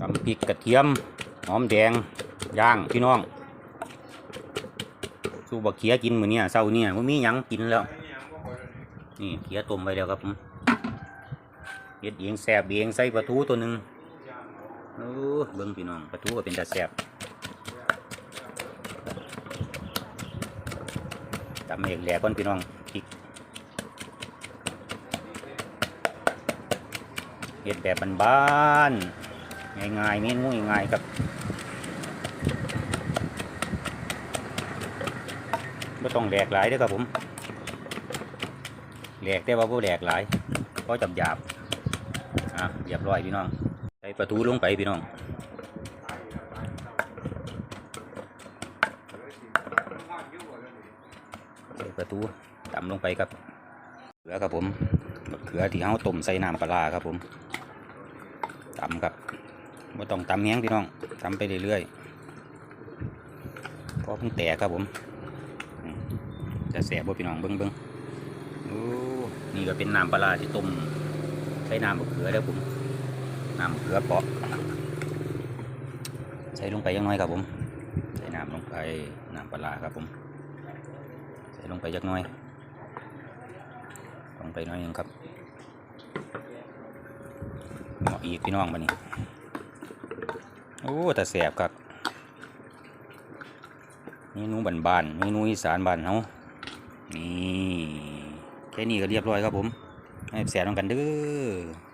ตำพริกกระเทียม หอมแดง ย่างพี่น้อง สู้บักเขียกินมือเนี้ยเช้าเนี่ยบ่มีหยังกินแล้ว นี่เขียต้มไว้แล้วครับผมเฮ็ดเองแซ่บเองใส่ปลาทูตัวหนึ่งโอ้เบิ่งพี่น้องปลาทูก็เป็นตาแซ่บตำเอกแหลกก่อนพี่น้องพริกเฮ็ดแบบบ้านๆ ง่ายๆเมนูง่ายๆครับไม่ต้องแหลกหลายด้อครับผมแหลกแต่ว่าบ่แหลกหลายเพราะจับหยาบอะเรียบร้อยพี่น้องใส่ประตูลงไปพี่น้องใส่ประตูต่ำลงไปครับเกลือครับผมเขือที่เฮาต้มใส่น้ำปลาครับผมต่ำครับ ไม่ต้องตำแห้งพี่น้องตำไปเรื่อยๆพอเพิ่งแตกครับผม จะแสบบ่พี่น้องเบิ้งเบิ้งนี่ก็เป็นน้ำปลาที่ต้มใช้น้ำมะเขือแล้วผมน้ำมะเขือเปาะใส่ลงไปยังน้อยครับผมใส่น้ำลงไปน้ำปลาครับผม ใส่ลงไปยักน้อยลงไปน้อยหนึงครับเหมาะอีกพี่น้องมานี่ โอ้แต่แสบครับนี่นูบ้านนี่นูอีสานบ้านเฮานี่แค่นี้ก็เรียบร้อยครับผมให้แสบลงกันเด้อ